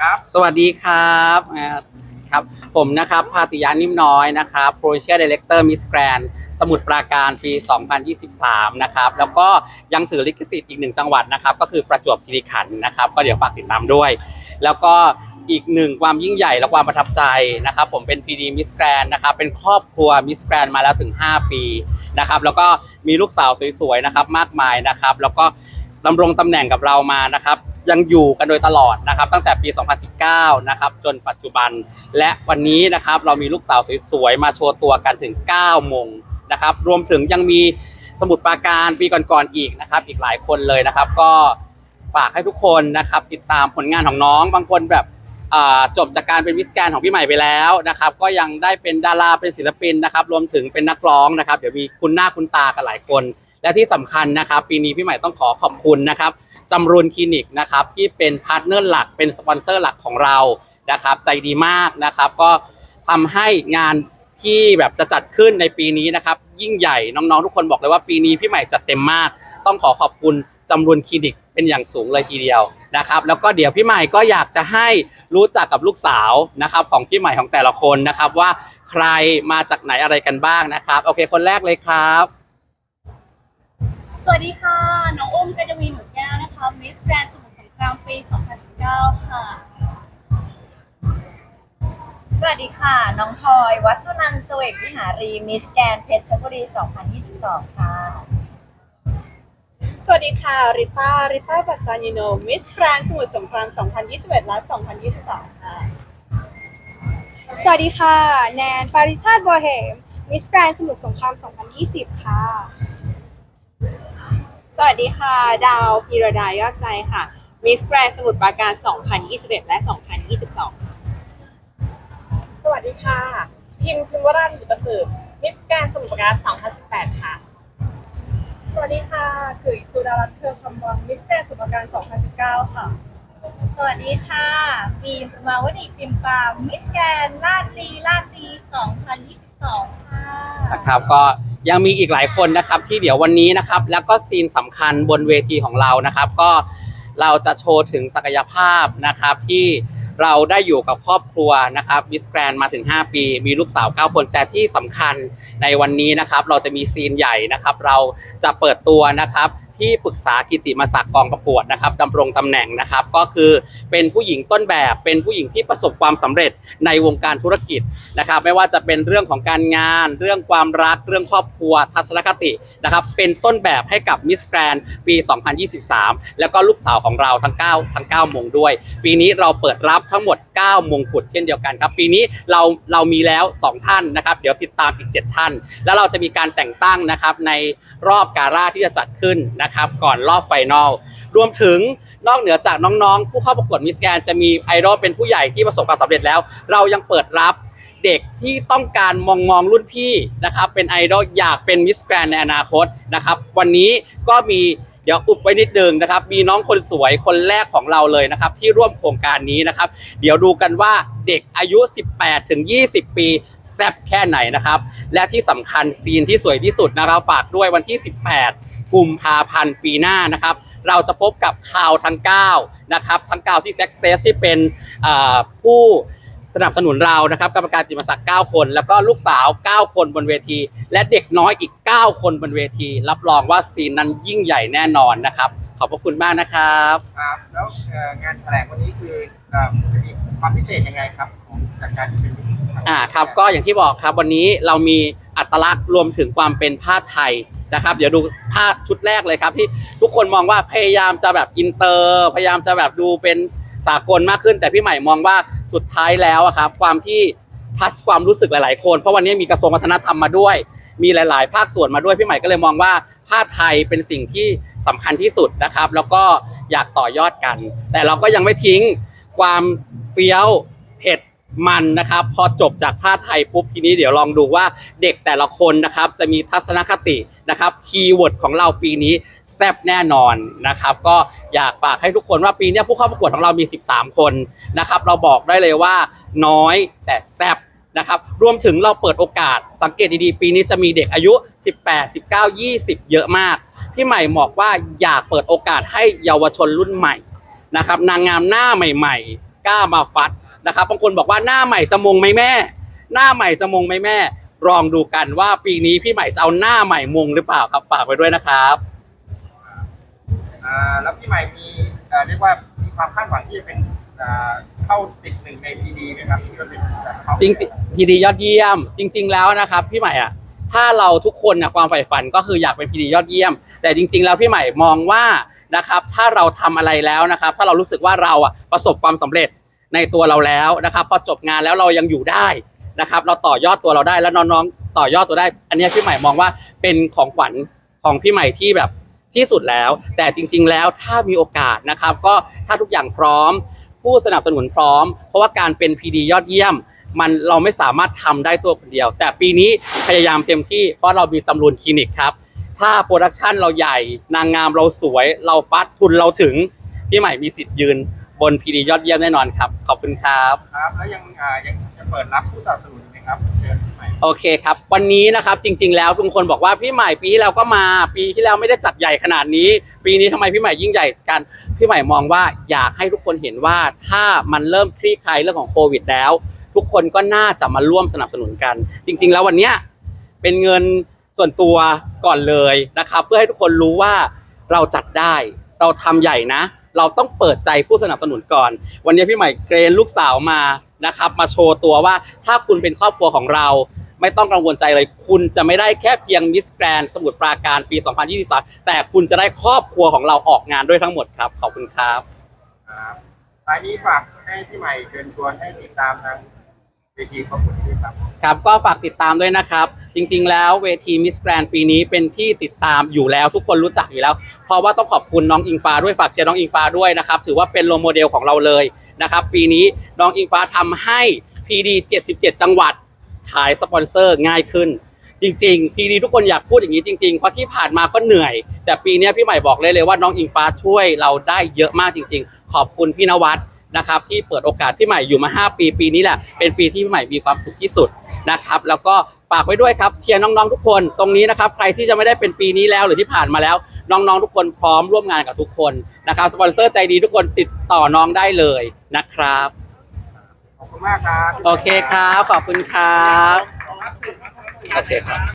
ครับสวัสดีครับครับผมนะครับพาติยานิ่มน้อยนะครับโปรเชียดีเลกเตอร์มิสแกรนสมุทรปราการปี 2023 นะครับ แล้วก็ยังถือลิขสิทธิ์อีกหนึ่งจังหวัดนะครับ ก็คือประจวบคีรีขันธ์นะครับ ก็เดี๋ยวฝากติดตามด้วย แล้วก็อีกหนึ่งความยิ่งใหญ่และความประทับใจนะครับ ผมเป็น PD Miss Grand นะครับ เป็นครอบครัว Miss Grand มาแล้วถึง 5 ปีนะครับ แล้วก็มีลูกสาวสวยๆนะครับมากมายนะครับ แล้วก็ดำรงตำแหน่งกับเรามานะครับ ยังอยู่กันโดยตลอดนะครับ ตั้งแต่ปี 2019 นะครับจนปัจจุบัน และวันนี้นะครับเรามีลูกสาวสวยๆมาโชว์ตัวกันถึง 9 โมงนะครับรวมถึงยังมีสมุดปราการปีก่อนๆอีกนะครับ อีกหลายคนเลยนะครับ ก็ฝากให้ทุกคนนะครับ ติดตามผลงานของน้องบางคนแบบจบจากการเป็นวิสแกนของพี่ใหม่ไปแล้วนะครับ ก็ยังได้เป็นดาราเป็นศิลปินนะครับ รวมถึงเป็นนักร้องนะครับ เดี๋ยวมีคุณหน้าคุณตากันหลายคน และที่สำคัญนะครับ ปีนี้พี่ใหม่ต้องขอขอบคุณนะครับจำรูนคลินิกนะครับที่เป็นพาร์ทเนอร์หลักเป็นสปอนเซอร์หลักของเรานะครับ ใจดีมากนะครับ ก็ทำให้งานที่แบบจะจัดขึ้นในปีนี้นะครับ ยิ่งใหญ่น้องๆทุกคนบอกเลยว่าปีนี้พี่ใหม่จัดเต็มมาก ต้องขอขอบคุณจำรูนคลินิกเป็นอย่างสูงเลยทีเดียวนะครับ แล้วก็เดี๋ยวพี่ใหม่ก็อยากจะให้รู้จักกับลูกสาวนะครับของพี่ใหม่ของแต่ละคนนะครับว่าใครมาจากไหนอะไรกันบ้างนะครับ โอเคคนแรกเลยครับ สวัสดีค่ะ น้องอุ้มกัญจวีหนูแก้วนะคะ มิสแกรนสมุทรสงครามปี 2019 ค่ะ สวัสดีค่ะ น้องพลอย วัสสุนันท์เสวกวิหารี มิสแกนเพชรบุรี 2022 ค่ะ สวัสดีค่ะ ริต้า ริต้า บัตตานิโน มิสแกรนสมุทรสงคราม 2021 และ 2022 ค่ะ สวัสดีค่ะ แนน ปาริชาติบัวเหม มิสแกรนสมุทรสงคราม 2020 ค่ะส วัสดีค่ะ ดาวพีรดายอดใจค่ะมิสแกรนสมุทรปราการ 2021 และ 2022 สวัสดีค่ะ พิมพิมวรันบุตรสืบมิสแกรนสมุทรปราการ 2018 ค่ะ สวัสดีค่ะคือสุดารัตน์เครือคำวังมิสแกรนสมุทรปราการ 2019 ค่ะ สวัสดีค่ะบีมมาวดีปิมปามมิสแกนลาดลีลาดลี 2022 ค่ะ นะครับก็ ยังมีอีกหลายคนนะครับที่เดี๋ยววันนี้นะครับ แล้วก็ซีนสำคัญบนเวทีของเรานะครับ ก็เราจะโชว์ถึงศักยภาพนะครับที่เราได้อยู่กับครอบครัวนะครับมิสแกรนมาถึง 5 ปี มีลูกสาว 9 คน แต่ที่สำคัญในวันนี้นะครับ เราจะมีซีนใหญ่นะครับ เราจะเปิดตัวนะครับที่ปรึกษากิติมศักดิ์กองประกวดนะครับดำรงตำแหน่งนะครับ ก็คือเป็นผู้หญิงต้นแบบเป็นผู้หญิงที่ประสบความสำเร็จในวงการธุรกิจนะครับ ไม่ว่าจะเป็นเรื่องของการงาน เรื่องความรักเรื่องครอบครัวทัศนคตินะครับ เป็นต้นแบบให้กับมิสแกรนปี 2023 แล้วก็ลูกสาวของเราทั้ง 9 ทั้ง9มงด้วย ปีนี้เราเปิดรับทั้งหมด9 มงกุฎเช่นเดียวกันครับ ปีนี้เราเรามีแล้ว 2 ท่านนะครับ เดี๋ยวติดตามอีก 7 ท่าน แล้วเราจะมีการแต่งตั้งนะครับในรอบการ่าที่จะจัดขึ้นนะครับ ก่อนรอบไฟนอลรวมถึงนอกเหนือจากน้องๆ ผู้เข้าประกวดมิสแกนจะมีไอดอลเป็นผู้ใหญ่ที่ประสบความสำเร็จแล้ว เรายังเปิดรับเด็กที่ต้องการมองมองรุ่นพี่นะครับเป็นไอดอลอยากเป็นมิสแกรนในอนาคตนะครับ วันนี้ก็มี เดี๋ยวอุบไว้นิดนึงนะครับ มีน้องคนสวยคนแรกของเราเลยนะครับ ที่ร่วมโครงการนี้นะครับ เดี๋ยวดูกันว่าเด็กอายุ 18 ถึง 20 ปีแซ่บแค่ไหนนะครับ และที่สำคัญซีนที่สวยที่สุดนะครับฝากด้วยวันที่ 18 กุมภาพันธ์ปีหน้านะครับ เราจะพบกับข่าวทั้ง 9 นะครับ ทั้ง9ที่ Success ที่เป็นผู้ สนับสนุนเรานะครับกรรมการจิตมศักดิ์9คน แล้วก็ลูกสาว 9 คนบนเวที และเด็กน้อยอีก 9 คนบนเวที รับรองว่าซีนนั้นยิ่งใหญ่แน่นอนนะครับ ขอบพระคุณมากนะครับครับแล้วเอ่องานแถลงวันนี้คือเอ่อมีความพิเศษยังไงครับของจากการที่เป็นอ่าครับก็อย่างที่บอกครับวันนี้เรามีอัตลักษณ์รวมถึงความเป็นผ้าไทยนะครับ เดี๋ยวดูผ้าชุดแรกเลยครับ ที่ทุกคนมองว่าพยายามจะแบบอินเตอร์ พยายามจะแบบดูเป็นสากลมากขึ้น แต่พี่ใหม่มองว่า สุดท้ายแล้วอะครับความที่ทัชความรู้สึกหลาย ๆ คน เพราะวันนี้มีกระทรวงวัฒนธรรมมาด้วย มีหลาย ๆ ภาคส่วนมาด้วยพี่ใหม่ก็เลยมองว่าผ้าไทยเป็นสิ่งที่สำคัญที่สุดนะครับ แล้วก็อยากต่อยอดกัน แต่เราก็ยังไม่ทิ้งความเปรี้ยวเผ็ด มันนะครับพอจบจากผ้าไทยปุ๊บทีนี้เดี๋ยวลองดูว่าเด็กแต่ละคนนะครับจะมีทัศนคตินะครับคีย์เวิร์ดของเราปีนี้แซบแน่นอนนะครับก็อยากฝากให้ทุกคนว่าปีนี้ผู้เข้าประกวดของเรามี 13 คนนะครับเราบอกได้เลยว่าน้อยแต่แซบนะครับรวมถึงเราเปิดโอกาสสังเกตดีๆ ปีนี้จะมีเด็กอายุ 18 19 20 เยอะมากพี่ใหม่บอกว่าอยากเปิดโอกาสให้เยาวชนรุ่นใหม่นะครับนางงามหน้าใหม่ ๆ กล้ามาฟัด นะครับบางคนบอกว่าหน้าใหม่จะมงไหมแม่ หน้าใหม่จะมงไหมแม่ ลองดูกันว่าปีนี้พี่ใหม่จะเอาหน้าใหม่มงหรือเปล่าครับฝากไว้ด้วยนะครับอ่าแล้วพี่ใหม่มีเอ่อเรียกว่ามีความคาดหวังที่จะเป็นอ่าเข้าติดหนึ่งในพีดีไหมครับที่จะเป็นแบบเขาจริงๆพีดียอดเยี่ยม จริง ๆ แล้วนะครับพี่ใหม่อะถ้าเราทุกคนนะความใฝ่ฝันก็คืออยากเป็นพีดียอดเยี่ยม แต่จริง ๆ แล้วพี่ใหม่มองว่านะครับถ้าเราทำอะไรแล้วนะครับ ถ้าเรารู้สึกว่าเราอะประสบความสำเร็จ ในตัวเราแล้วนะครับพอจบงานแล้วเรายังอยู่ได้นะครับ เราต่อยอดตัวเราได้แล้วน้องๆต่อยอดตัวได้ อันนี้พี่ใหม่มองว่าเป็นของขวัญของพี่ใหม่ที่แบบที่สุดแล้ว แต่จริง ๆ แล้วถ้ามีโอกาสนะครับ ก็ถ้าทุกอย่างพร้อม ผู้สนับสนุนพร้อม เพราะว่าการเป็น PD ยอดเยี่ยม มันเราไม่สามารถทำได้ตัวคนเดียว แต่ปีนี้พยายามเต็มที่เพราะเรามีจำนวนคลินิกครับถ้าโปรดักชันเราใหญ่นางงามเราสวย เราฟัดทุนเราถึงพี่ใหม่มีสิทธิ์ยืน บน PD ยอดเยี่ยมแน่นอนครับ ขอบคุณครับ ครับ แล้วยังอ่ายังจะเปิดรับผู้สนับสนุนไหมครับเชิญพี่ใหม่โอเคครับ วันนี้นะครับจริง ๆ แล้วทุกคนบอกว่าพี่ใหม่ปีที่แล้วก็มา ปีที่แล้วไม่ได้จัดใหญ่ขนาดนี้ ปีนี้ทำไมพี่ใหม่ยิ่งใหญ่กันพี่ใหม่มองว่าอยากให้ทุกคนเห็นว่าถ้ามันเริ่มคลี่คลายเรื่องของโควิดแล้ว ทุกคนก็น่าจะมาร่วมสนับสนุนกัน จริง ๆ แล้ววันเนี้ยเป็นเงินส่วนตัวก่อนเลยนะครับ เพื่อให้ทุกคนรู้ว่าเราจัดได้ เราทำใหญ่นะ เราต้องเปิดใจผู้สนับสนุนก่อน วันนี้พี่ใหม่เกรนลูกสาวมานะครับ มาโชว์ตัวว่าถ้าคุณเป็นครอบครัวของเราไม่ต้องกังวลใจเลย คุณจะไม่ได้แค่เพียงมิสแกรนสมุทรปราการปี 2023 แต่คุณจะได้ครอบครัวของเราออกงานด้วยทั้งหมดครับ ขอบคุณครับครับท้ายนี้ฝากให้พี่ใหม่เชิญชวนให้ติดตามทางเวทีประกวด ครับก็ฝากติดตามด้วยนะครับ จริง ๆ แล้วเวทีมิสแกรนปีนี้เป็นที่ติดตามอยู่แล้วทุกคนรู้จักอยู่แล้ว เพราะว่าต้องขอบคุณน้องอิงฟ้าด้วยฝากเชียร์น้องอิงฟ้าด้วยนะครับ ถือว่าเป็นโรลโมเดลของเราเลยนะครับ ปีนี้น้องอิงฟ้าทำให้ PD 77 จังหวัดขายสปอนเซอร์ง่ายขึ้น จริงๆ PD ทุกคนอยากพูดอย่างนี้จริงๆเพราะที่ผ่านมาก็เหนื่อย แต่ปีนี้พี่ใหม่บอกเลยเลยว่าน้องอิงฟ้าช่วยเราได้เยอะมากจริง ๆ ขอบคุณพี่นวัด นะครับที่เปิดโอกาสพี่ใหม่อยู่มา 5 ปีปีนี้แหละเป็นปีที่พี่ใหม่มีความสุขที่สุดนะครับแล้วก็ฝากไว้ด้วยครับเชียร์น้องๆทุกคนตรงนี้นะครับใครที่จะไม่ได้เป็นปีนี้แล้วหรือที่ผ่านมาแล้ว น้องๆทุกคนพร้อมร่วมงานกับทุกคนนะครับสปอนเซอร์ใจดีทุกคนติดต่อน้องได้เลยนะครับขอบคุณมากครับโอเคครับขอบคุณครับโอเคครับ